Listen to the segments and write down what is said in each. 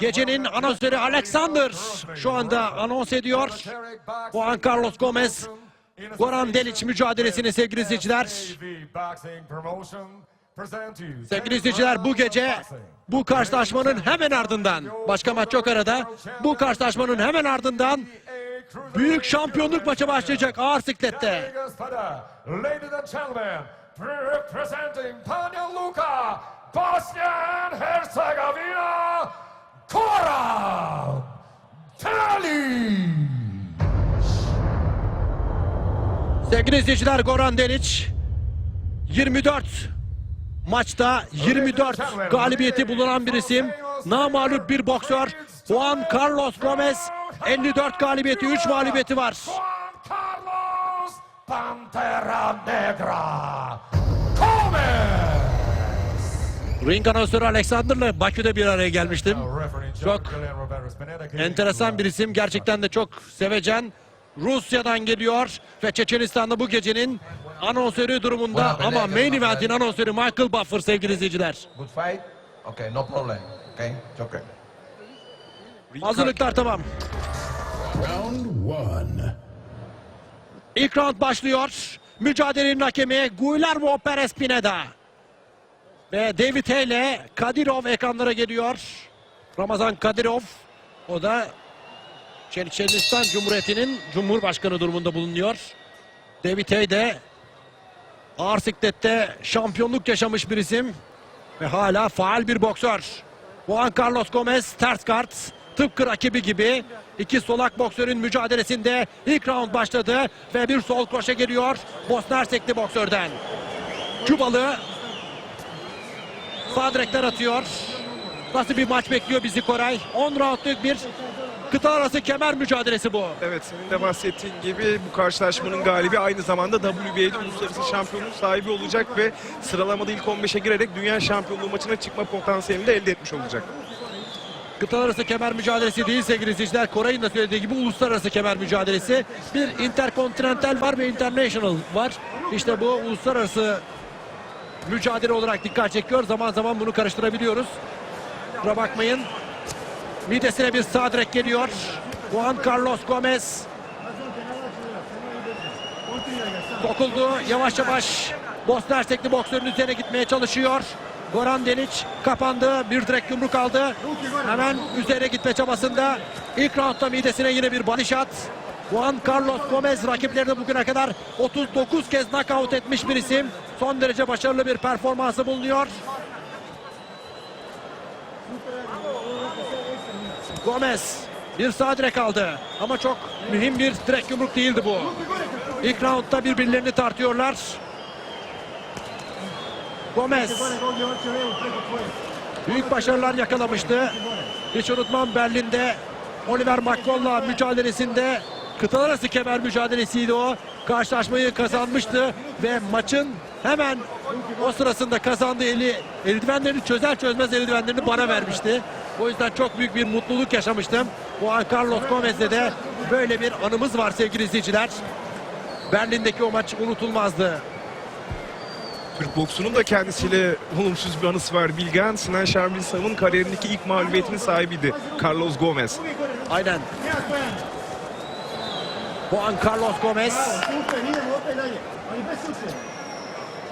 Gecenin anonsörü Alexander şu anda anons ediyor. Juan Carlos Gomez, Goran Delic mücadelesini sevgili izleyiciler. Sevgili izleyiciler bu gece bu karşılaşmanın hemen ardından başka maç yok arada. Bu karşılaşmanın hemen ardından büyük şampiyonluk maçı başlayacak ağır siklette. And Herzegovina, Koral Tali. Sevgili izleyiciler Goran Delic 24 maçta 24 galibiyeti bulunan bir isim. Namalup bir boksör. Juan Carlos Gomez 54 galibiyeti 3 mağlubiyeti var. Pantera Negra Ring anonsörü Alexander'la Bakü'de bir araya gelmiştim. Çok Enteresan bir isim. Gerçekten de çok sevecen. Rusya'dan geliyor ve Çeçenistan'da bu gecenin anonsörü durumunda ama main eventin anonsörü Michael Buffer sevgili izleyiciler. Good fight? Okay, no problem. Okay, okay. Hazırlıklar tamam. Round one. İlk round başlıyor. Mücadelenin hakemi Guillermo Perez Pineda. Ve David Hay ile Kadirov ekranlara geliyor. Ramazan Kadirov. O da Çerçenistan Cumhuriyeti'nin Cumhurbaşkanı durumunda bulunuyor. David Hay de ağır siklette şampiyonluk yaşamış bir isim. Ve hala faal bir boksör. Juan Carlos Gomez ters kart. Tıpkı rakibi gibi iki solak boksörün mücadelesinde ilk round başladı ve bir sol kroşe geliyor Bosna Hersekli boksörden. Kübalı sağ direkler atıyor. Nasıl bir maç bekliyor bizi Koray? 10 roundluk bir kıta arası kemer mücadelesi bu. Evet senin de bahsettiğin gibi bu karşılaşmanın galibi aynı zamanda WBA'de uluslararası şampiyonluğun sahibi olacak ve sıralamada ilk 15'e girerek dünya şampiyonluğu maçına çıkma potansiyelini de elde etmiş olacak. Kıtalar arası kemer mücadelesi değil sevgili izleyiciler. Koray'ın da söylediği gibi uluslararası kemer mücadelesi. Bir interkontinental var ve international var. İşte bu uluslararası mücadele olarak dikkat çekiyor. Zaman zaman bunu karıştırabiliyoruz. Kusura bakmayın. Midesine bir sağ direk geliyor. Juan Carlos Gomez. Dokuldu. Yavaş yavaş Bosna Hersekli boksörün üzerine gitmeye çalışıyor. Goran Delic kapandı. Bir direkt yumruk aldı. Hemen üzerine gitme çabasında. İlk roundda midesine yine bir body shot. Juan Carlos Gomez rakiplerini bugüne kadar 39 kez knockout etmiş bir isim. Son derece başarılı bir performansı bulunuyor. Gomez bir sağ direk aldı ama çok mühim bir direk yumruk değildi bu. İlk roundda birbirlerini tartıyorlar. Gomez büyük başarılar yakalamıştı. Hiç unutmam Berlin'de Oliver McCall'la mücadelesinde kıtalar arası kemer mücadelesiydi o. Karşılaşmayı kazanmıştı ve maçın hemen o sırasında kazandığı eli eldivenlerini çözer çözmez eldivenlerini bana vermişti. O yüzden çok büyük bir mutluluk yaşamıştım. Juan Carlos Gomez'de de böyle bir anımız var sevgili izleyiciler. Berlin'deki o maç unutulmazdı. Türk boksunun da kendisiyle olumsuz bir anısı var. Bilgen, Sinan Şerbilsam'ın kariyerindeki ilk mağlubiyetinin sahibiydi. Carlos Gomez. Aynen. Juan Carlos Gomez.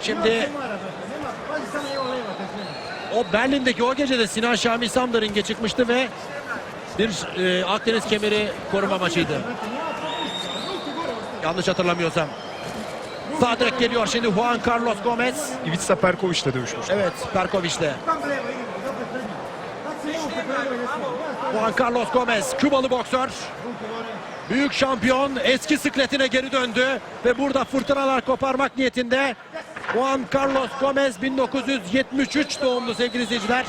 Şimdi o Berlin'deki o gecede Sinan Şamil Sam da ringe çıkmıştı ve bir e, Akdeniz kemeri koruma maçıydı. Yanlış hatırlamıyorsam. Sağ direkt geliyor şimdi Juan Carlos Gomez. Ivica Perkovic'le dövüşmüş. Evet Perkovic'le. Juan Carlos Gomez Kübalı boksör. Büyük şampiyon eski sıkletine geri döndü ve burada fırtınalar koparmak niyetinde Juan Carlos Gomez 1973 doğumlu sevgili izleyiciler.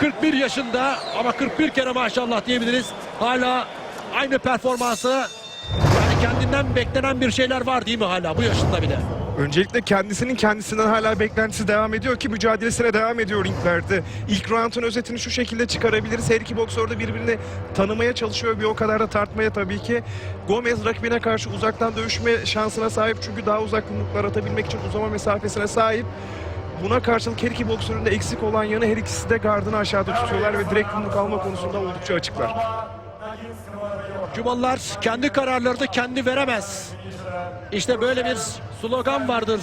41 yaşında ama 41 kere maşallah diyebiliriz. Hala aynı performansı yani kendinden beklenen bir şeyler var değil mi hala bu yaşında bile? Öncelikle kendisinin kendisinden hala beklentisi devam ediyor ki mücadelesine devam ediyor ringlerde. İlk roundun özetini şu şekilde çıkarabiliriz. Her iki boksör de birbirini tanımaya çalışıyor. Bir o kadar da tartmaya tabii ki. Gomez rakibine karşı uzaktan dövüşme şansına sahip. Çünkü daha uzak yumruklar atabilmek için uzama mesafesine sahip. Buna karşılık her iki boksörün de eksik olan yanı her ikisi de gardını aşağıda tutuyorlar ve direkt yumruk alma konusunda oldukça açıklar. Kübalılar kendi kararlarını kendi veremez. İşte böyle bir slogan vardır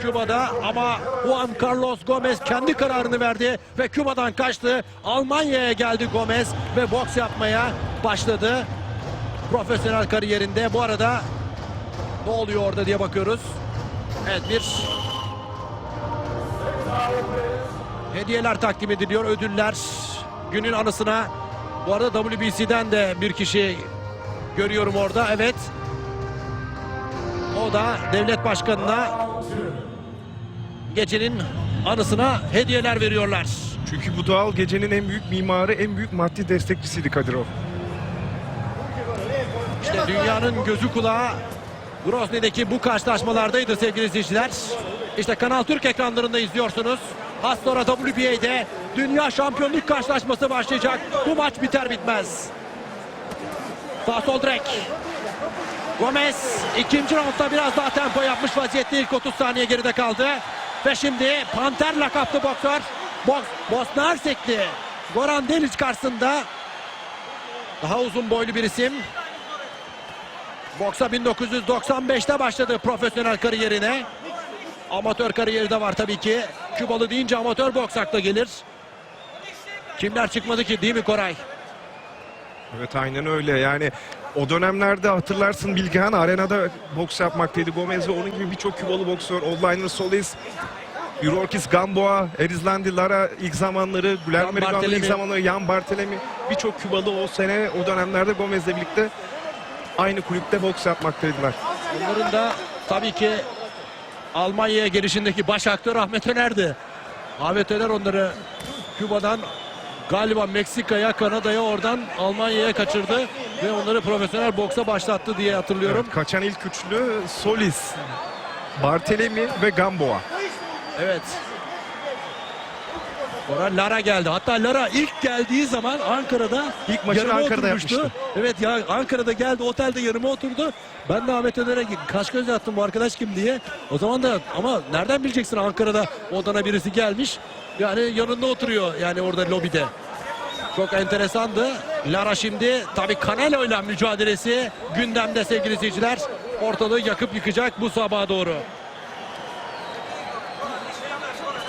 Küba'da ama Juan Carlos Gomez kendi kararını verdi ve Küba'dan kaçtı. Almanya'ya geldi Gomez ve boks yapmaya başladı. Profesyonel kariyerinde bu arada ne oluyor orada diye bakıyoruz. Evet bir hediyeler takdim ediliyor, ödüller günün anısına. Bu arada WBC'den de bir kişi görüyorum orada. Evet. O da devlet başkanına gecenin anısına hediyeler veriyorlar. Çünkü bu doğal gecenin en büyük mimarı, en büyük maddi destekçisiydi Kadirov. İşte dünyanın gözü kulağı Grozny'deki bu karşılaşmalardaydı sevgili izleyiciler. İşte Kanal Türk ekranlarında izliyorsunuz. Az sonra WBA'de Dünya Şampiyonluk karşılaşması başlayacak. Bu maç biter bitmez. Sağ sol. Gomez ikinci roundda biraz daha tempo yapmış vaziyette ilk 30 saniye geride kaldı. Ve şimdi Panter lakaplı boksör Boks, Bosna Hersekli Goran Delic karşısında daha uzun boylu bir isim. Boksa 1995'te başladı profesyonel kariyerine. Amatör kariyeri de var tabii ki. Kübalı deyince amatör boks akla gelir. Kimler çıkmadı ki değil mi Koray? Evet aynen öyle yani o dönemlerde hatırlarsın Bilgehan arenada boks yapmaktaydı Gomez ve onun gibi birçok Kübalı boksör Oldliner Solis Yurorkis Gamboa, Erizlandi Lara ilk zamanları, Güler Merigano ilk zamanları, Yan Barthelemy birçok Kübalı o sene o dönemlerde Gomez'le birlikte aynı kulüpte boks yapmaktaydılar. Bunların da tabii ki Almanya'ya gelişindeki baş aktör Ahmet Öner'di. Ahmet Öner onları Küba'dan galiba Meksika'ya, Kanada'ya oradan Almanya'ya kaçırdı ve onları profesyonel boksa başlattı diye hatırlıyorum. Evet, kaçan ilk üçlü Solis, Barthelemy ve Gamboa. Evet. Sonra Lara geldi. Hatta Lara ilk geldiği zaman Ankara'da İlk maçını Ankara'da oturmuştu. yapmıştı. Evet ya Ankara'da geldi otelde yanıma oturdu. Ben de Ahmet Öner'e kaç göz attım bu arkadaş kim diye. O zaman da ama nereden bileceksin Ankara'da odana birisi gelmiş. Yani yanında oturuyor yani orada lobide. Çok enteresandı. Lara şimdi tabii Canelo ile mücadelesi gündemde sevgili izleyiciler. Ortalığı yakıp yıkacak bu sabaha doğru.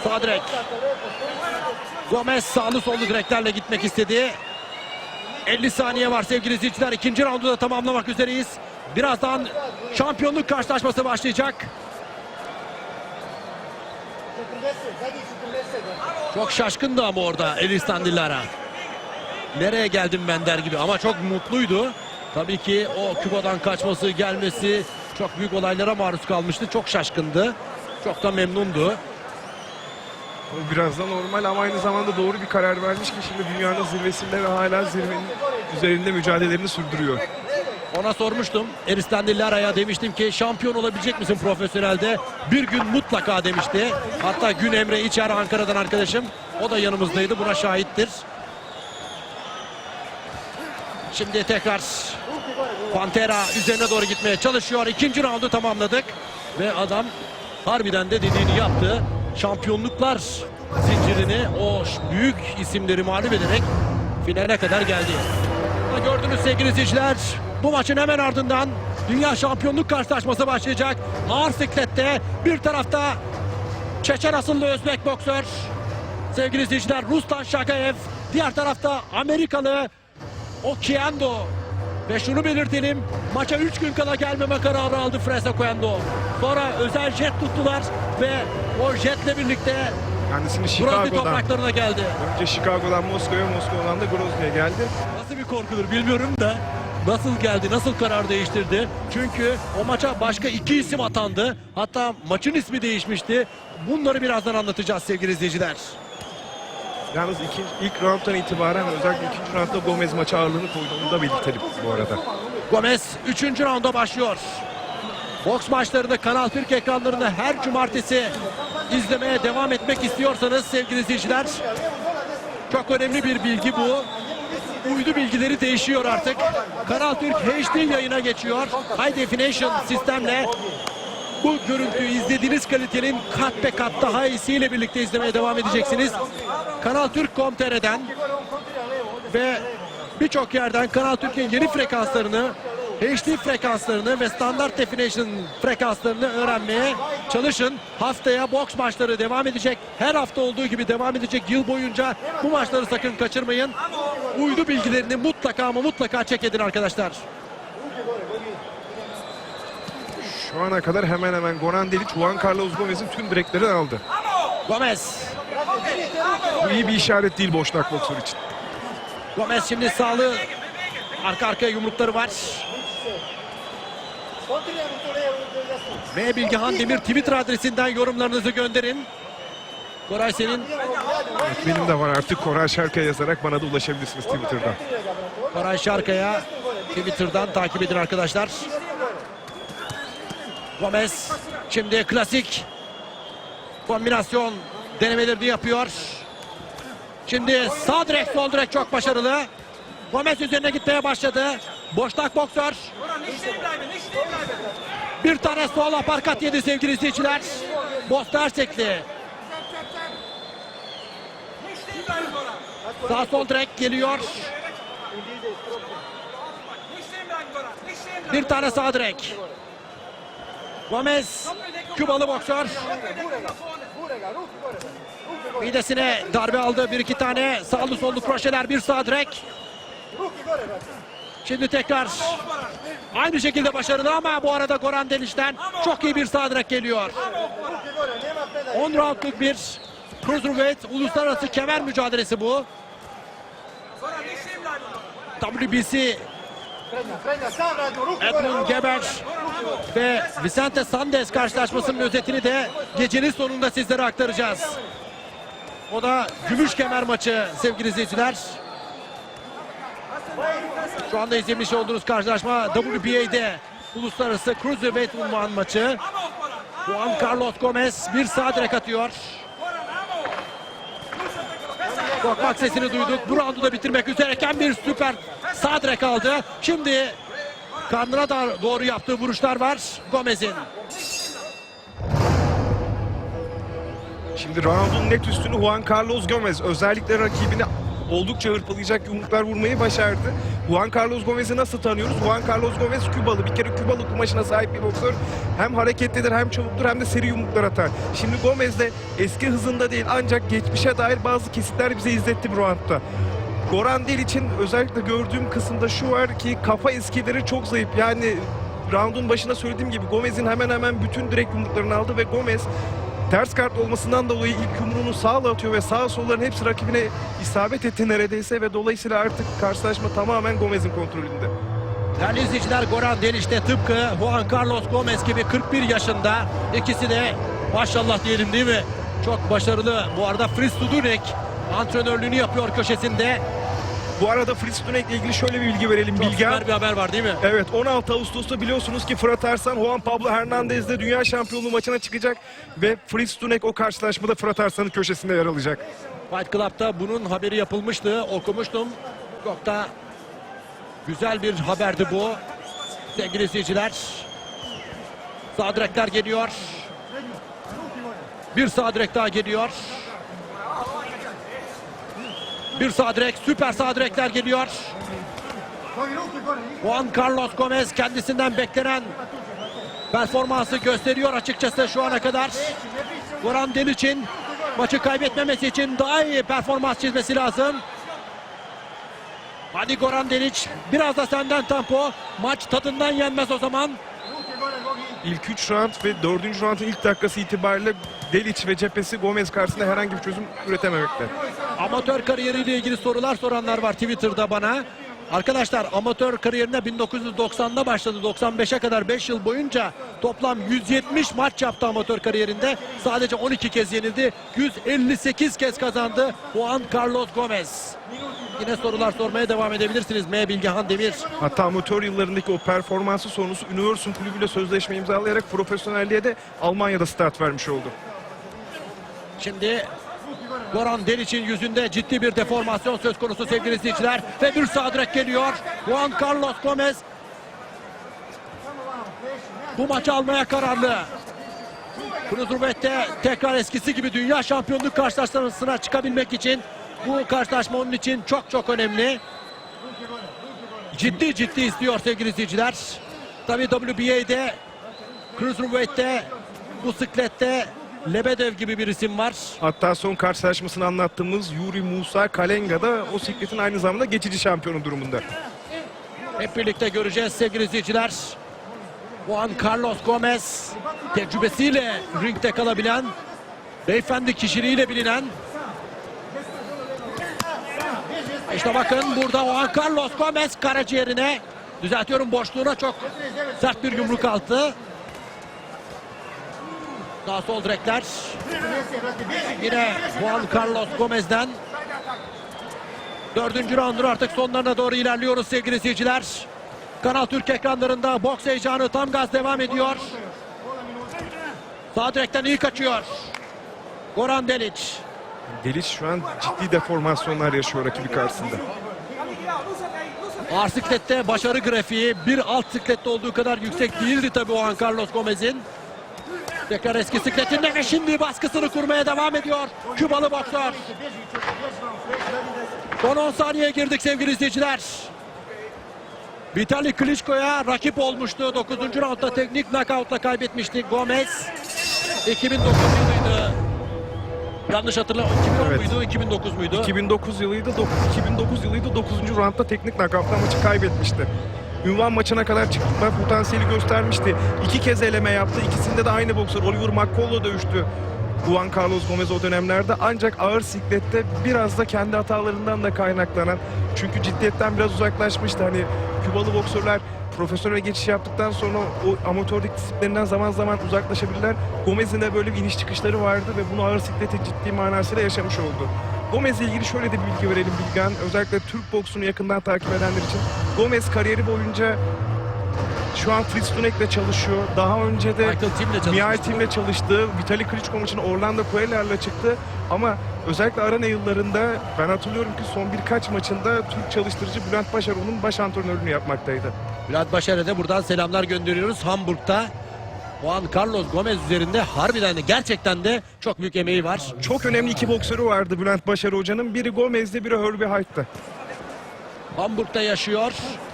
Sağ direk. Gomez sağlı sollu direklerle gitmek istedi. 50 saniye var sevgili izleyiciler. İkinci roundu da tamamlamak üzereyiz. Birazdan şampiyonluk karşılaşması başlayacak. Çok şaşkındı ama orada Elistan Dillara. Nereye geldim ben der gibi ama çok mutluydu. Tabii ki o Küba'dan kaçması, gelmesi çok büyük olaylara maruz kalmıştı. Çok şaşkındı. Çok da memnundu. O biraz da normal ama aynı zamanda doğru bir karar vermiş ki şimdi dünyanın zirvesinde ve hala zirvenin üzerinde mücadelelerini sürdürüyor. Ona sormuştum. Eristan Dillara'ya demiştim ki şampiyon olabilecek misin profesyonelde? Bir gün mutlaka demişti. Hatta Gün Emre İçer Ankara'dan arkadaşım. O da yanımızdaydı. Buna şahittir. Şimdi tekrar Pantera üzerine doğru gitmeye çalışıyor. İkinci roundu tamamladık. Ve adam harbiden de dediğini yaptı. Şampiyonluklar zincirini o büyük isimleri mağlup ederek finale kadar geldi. Gördünüz sevgili izleyiciler. Bu maçın hemen ardından Dünya Şampiyonluk karşılaşması başlayacak. Ağır siklette bir tarafta Çeçen asıllı Özbek boksör. Sevgili izleyiciler Ruslan Şakayev. Diğer tarafta Amerikalı Okiendo. Ve şunu belirtelim. Maça 3 gün kala gelmeme kararı aldı Fresa Okiendo. Sonra özel jet tuttular ve o jetle birlikte Kendisini Chicago'dan, topraklarına geldi. önce Chicago'dan Moskova'ya, Moskova'dan da Grozny'ye geldi. Nasıl bir korkudur bilmiyorum da nasıl geldi, nasıl karar değiştirdi. Çünkü o maça başka iki isim atandı. Hatta maçın ismi değişmişti. Bunları birazdan anlatacağız sevgili izleyiciler. Yalnız ikinci, ilk rounddan itibaren özellikle ikinci roundda Gomez maça ağırlığını koyduğunu da belirtelim bu arada. Gomez 3. raunda başlıyor. Boks maçlarını Kanal Türk ekranlarında her cumartesi izlemeye devam etmek istiyorsanız sevgili izleyiciler çok önemli bir bilgi bu. Uydu bilgileri değişiyor artık. Kanal Türk HD yayına geçiyor. High Definition sistemle Bu görüntüyü izlediğiniz kalitenin kat be kat daha iyisiyle birlikte izlemeye devam edeceksiniz. Kanal Türk.com.tr'den ve birçok yerden Kanal Türk'ün yeni frekanslarını, HD frekanslarını ve standart definition frekanslarını öğrenmeye çalışın. Haftaya boks maçları devam edecek. Her hafta olduğu gibi devam edecek yıl boyunca. Bu maçları sakın kaçırmayın. Uydu bilgilerini mutlaka ama mutlaka çek edin arkadaşlar. Şu ana kadar hemen hemen Goran Delic, Juan Carlos Gomez'in tüm direkleri aldı. Gomez. Bu iyi bir işaret değil boşnak boksör için. Gomez şimdi sağlı. Arka arkaya yumrukları var. M Bilgehan Demir Twitter adresinden yorumlarınızı gönderin. Koray senin Benim de var artık Koray Şarkı'ya yazarak bana da ulaşabilirsiniz Twitter'dan. Koray Şarkaya Twitter'dan takip edin arkadaşlar. Gomez şimdi klasik kombinasyon denemelerini yapıyor. Şimdi sağ direk sol direk çok başarılı. Gomez üzerine gitmeye başladı. Boşnak boksör. Bir tane sol aparkat yedi sevgili izleyiciler. Bosna Hersekli. Sağ sol direk geliyor. Bir tane sağ direk. Gomez Kübalı boksör. Midesine darbe aldı. Bir iki tane sağlı sollu kroşeler. Bir sağ direk. Şimdi tekrar aynı şekilde başarılı ama bu arada Goran Deliş'ten çok iyi bir sağ direk geliyor. 10 roundluk bir Cruiserweight uluslararası kemer mücadelesi bu. WBC Edmund Geber ve Vicente Sandes karşılaşmasının özetini de gecenin sonunda sizlere aktaracağız. O da gümüş kemer maçı sevgili izleyiciler. Şu anda izlemiş olduğunuz karşılaşma WBA'de uluslararası Cruiserweight unvan maçı. Juan Carlos Gomez bir sağ direk atıyor. Korkmak sesini duyduk. Bu roundu da bitirmek üzereyken bir süper sağ direk aldı. Şimdi karnına da doğru yaptığı vuruşlar var Gomez'in. Şimdi roundun net üstünü Juan Carlos Gomez özellikle rakibini oldukça hırpalayacak yumruklar vurmayı başardı. Juan Carlos Gomez'i nasıl tanıyoruz? Juan Carlos Gomez Kübalı. Bir kere Kübalı kumaşına sahip bir boksör. Hem hareketlidir hem çabuktur hem de seri yumruklar atar. Şimdi Gomez de eski hızında değil ancak geçmişe dair bazı kesitler bize izletti bu roundda. Goran Del için özellikle gördüğüm kısımda şu var ki kafa eskileri çok zayıf. Yani roundun başında söylediğim gibi Gomez'in hemen hemen bütün direkt yumruklarını aldı ve Gomez ters kart olmasından dolayı ilk yumruğunu sağla atıyor ve sağ solların hepsi rakibine isabet etti neredeyse ve dolayısıyla artık karşılaşma tamamen Gomez'in kontrolünde. Değerli izleyiciler Goran Deliş de tıpkı Juan Carlos Gomez gibi 41 yaşında. İkisi de maşallah diyelim değil mi? Çok başarılı. Bu arada Fritz Dudunek antrenörlüğünü yapıyor köşesinde. Bu arada Fritz Dünek'le ilgili şöyle bir bilgi verelim. Çok Bilgehan süper bir haber var değil mi? Evet 16 Ağustos'ta biliyorsunuz ki Fırat Arslan Juan Pablo Hernandez'le dünya şampiyonluğu maçına çıkacak ve Fritz Dunek o karşılaşmada Fırat Arslan'ın köşesinde yer alacak. Fight Club'da bunun haberi yapılmıştı. Okumuştum. Çok da güzel bir haberdi bu. Sevgili izleyiciler. Sağ direkler geliyor. Bir sağ direk daha geliyor. Bir sağ direk, süper sağ direkler geliyor. Juan Carlos Gomez kendisinden beklenen performansı gösteriyor açıkçası şu ana kadar. Goran Delic'in maçı kaybetmemesi için daha iyi performans çizmesi lazım. Hadi Goran Delic biraz da senden tempo. Maç tadından yenmez o zaman. İlk 3 round ve 4. roundun ilk dakikası itibariyle Delic ve cephesi Gomez karşısında herhangi bir çözüm üretememekte. Amatör kariyeriyle ilgili sorular soranlar var Twitter'da bana. Arkadaşlar amatör kariyerine 1990'da başladı. 95'e kadar 5 yıl boyunca toplam 170 maç yaptı amatör kariyerinde. Sadece 12 kez yenildi. 158 kez kazandı Juan Carlos Gomez. Yine sorular sormaya devam edebilirsiniz. M. Bilgehan Demir. Hatta amatör yıllarındaki o performansı sonrası Universum kulübüyle sözleşme imzalayarak profesyonelliğe de Almanya'da start vermiş oldu. Şimdi Goran Delic'in yüzünde ciddi bir deformasyon söz konusu sevgili izleyiciler. Ve bir sağ direk geliyor. Juan Carlos Gomez bu maçı almaya kararlı. Cruiserweight'te tekrar eskisi gibi dünya şampiyonluk karşılaşmasına çıkabilmek için bu karşılaşma onun için çok çok önemli. Ciddi ciddi istiyor sevgili izleyiciler. Tabii WBA'de Cruiserweight'te bu siklette Lebedev gibi bir isim var. Hatta son karşılaşmasını anlattığımız Yuri Musa Kalenga da o sikletin aynı zamanda geçici şampiyonu durumunda. Hep birlikte göreceğiz sevgili izleyiciler. Juan Carlos Gomez tecrübesiyle ringde kalabilen, beyefendi kişiliğiyle bilinen. İşte bakın burada Juan Carlos Gomez karaciğerine, düzeltiyorum boşluğuna çok sert bir yumruk altı. Daha sol direkler. Yine Juan Carlos Gomez'den Dördüncü raundun artık sonlarına doğru ilerliyoruz sevgili izleyiciler. Kanal Türk ekranlarında boks heyecanı tam gaz devam ediyor. Sağ direkten iyi kaçıyor. Goran Delic. Deliç şu an ciddi deformasyonlar yaşıyor rakibi karşısında. Ağır siklette başarı grafiği bir alt siklette olduğu kadar yüksek değildi tabii Juan Carlos Gomez'in. Tekrar eski sikletinde ve şimdi baskısını kurmaya devam ediyor. Kübalı boksör. Son 10 saniyeye girdik sevgili izleyiciler. Vitali Klitschko'ya rakip olmuştu. 9. roundda teknik knockoutla kaybetmişti Gomez. 2009 yılıydı. Yanlış hatırlamıyorum. 2010 Evet. muydu, 2009 muydu? 2009 yılıydı. dok- 2009 yılıydı 9. roundda teknik nakavtla maçı kaybetmişti. Ünvan maçına kadar çıkma potansiyeli göstermişti. İki kez eleme yaptı. İkisinde de aynı boksör Oliver McCall'la dövüştü. Juan Carlos Gomez o dönemlerde ancak ağır siklette biraz da kendi hatalarından da kaynaklanan çünkü ciddiyetten biraz uzaklaşmıştı. Hani Kübalı boksörler profesyonel geçiş yaptıktan sonra o amatörlük disiplininden zaman zaman uzaklaşabilirler. Gomez'in de böyle bir iniş çıkışları vardı ve bunu ağır siklete ciddi manasıyla yaşamış oldu. Gomez'le ilgili şöyle de bir bilgi verelim Bilgan. Özellikle Türk boksunu yakından takip edenler için. Gomez kariyeri boyunca şu an Fritz Dunek'le çalışıyor. Daha önce de. Mihail Tim'le çalıştı. Vitali Klitschko maçına Orlando Coelho'yla çıktı. Ama özellikle arena yıllarında ben hatırlıyorum ki son birkaç maçında Türk çalıştırıcı Bülent Başar onun baş antrenörlüğünü yapmaktaydı. Bülent Başar'a da buradan selamlar gönderiyoruz. Hamburg'da Juan Carlos Gomez üzerinde harbiden de gerçekten de çok büyük emeği var. Çok önemli iki boksörü vardı Bülent Başar Hoca'nın. Biri Gomez'de, biri Herbie Hight'ta. Hamburg'da yaşıyor.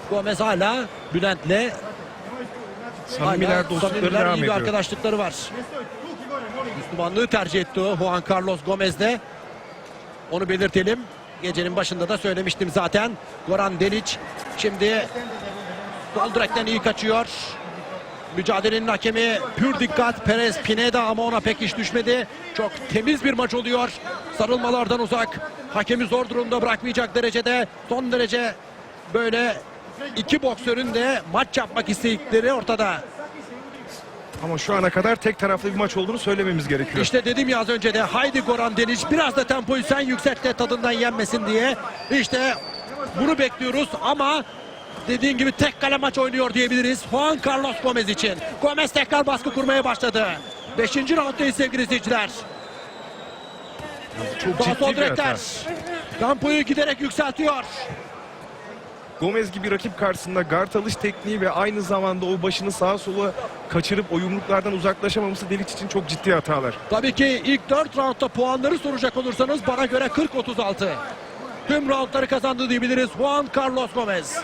Gomez hala Bülent'le Samimiler, dostlukları devam iyi bir ediyor. arkadaşlıkları var. Müslümanlığı tercih etti o Juan Carlos Gomez'de. Onu belirtelim. Gecenin başında da söylemiştim zaten. Goran Delic şimdi sol direkten iyi kaçıyor. Mücadelenin hakemi pür dikkat Perez Pineda ama ona pek iş düşmedi. Çok temiz bir maç oluyor. Sarılmalardan uzak. Hakemi zor durumda bırakmayacak derecede son derece böyle iki boksörün de maç yapmak istedikleri ortada. Ama şu ana kadar tek taraflı bir maç olduğunu söylememiz gerekiyor. İşte dedim ya az önce de haydi Goran Deniz biraz da tempoyu sen yükselt de tadından yenmesin diye. İşte bunu bekliyoruz ama dediğin gibi tek kale maç oynuyor diyebiliriz Juan Carlos Gomez için. Gomez tekrar baskı kurmaya başladı. Beşinci rounddayız sevgili izleyiciler. Çok Daha ciddi bir hata. giderek yükseltiyor. Gomez gibi rakip karşısında guard alış tekniği ve aynı zamanda o başını sağa sola kaçırıp o yumruklardan uzaklaşamaması Delic için çok ciddi hatalar. Tabii ki ilk 4 roundda puanları soracak olursanız bana göre 40-36. Tüm roundları kazandı diyebiliriz Juan Carlos Gomez.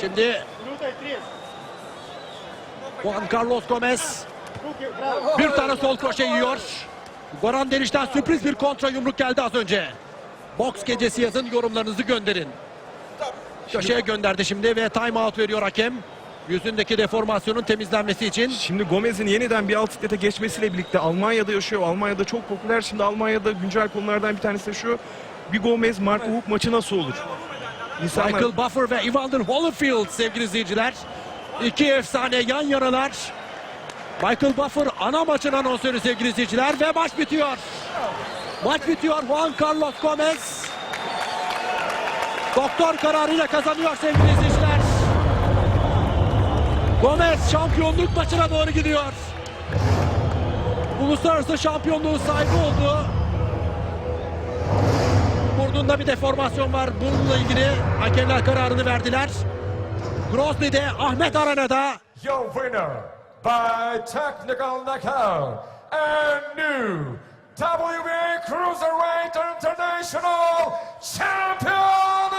Şimdi Juan Carlos Gomez bir tane sol kroşe yiyor. Goran Deniş'ten sürpriz bir kontra yumruk geldi az önce. Boks gecesi yazın yorumlarınızı gönderin. Köşeye gönderdi şimdi ve time out veriyor hakem. Yüzündeki deformasyonun temizlenmesi için. Şimdi Gomez'in yeniden bir alt siklete geçmesiyle birlikte Almanya'da yaşıyor. Almanya'da çok popüler. Şimdi Almanya'da güncel konulardan bir tanesi şu. Bir Gomez Marco Huck maçı nasıl olur? İnsanlar Michael Buffer ve Evander Holyfield sevgili izleyiciler. İki efsane yan yanalar. Michael Buffer ana maçın anonsörü sevgili izleyiciler ve maç bitiyor. Maç bitiyor Juan Carlos Gomez. Doktor kararıyla kazanıyor sevgili izleyiciler. Gomez şampiyonluk maçına doğru gidiyor. Uluslararası şampiyonluğu sahibi oldu. Burnunda bir deformasyon var. Bununla ilgili hakemler kararını verdiler. Grozny'de Ahmet Arena'da Your winner by technical knockout and new WBA Cruiserweight International Champion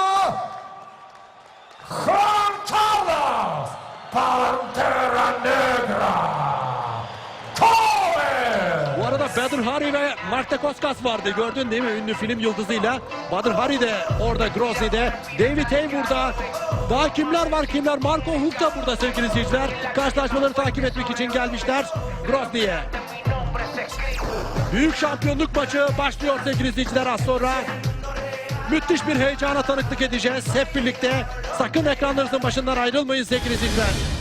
Juan Carlos Pantera Negra Coleman! Bader Hari ve Marta Koskas vardı. Gördün değil mi? Ünlü film yıldızıyla. Bader Hari de orada Grozny'de. David Hay burada. Daha kimler var kimler? Marco Huck da burada sevgili izleyiciler. Karşılaşmaları takip etmek için gelmişler Grozny'ye. Büyük şampiyonluk maçı başlıyor sevgili izleyiciler az sonra. Müthiş bir heyecana tanıklık edeceğiz hep birlikte. Sakın ekranlarınızın başından ayrılmayın sevgili izleyiciler.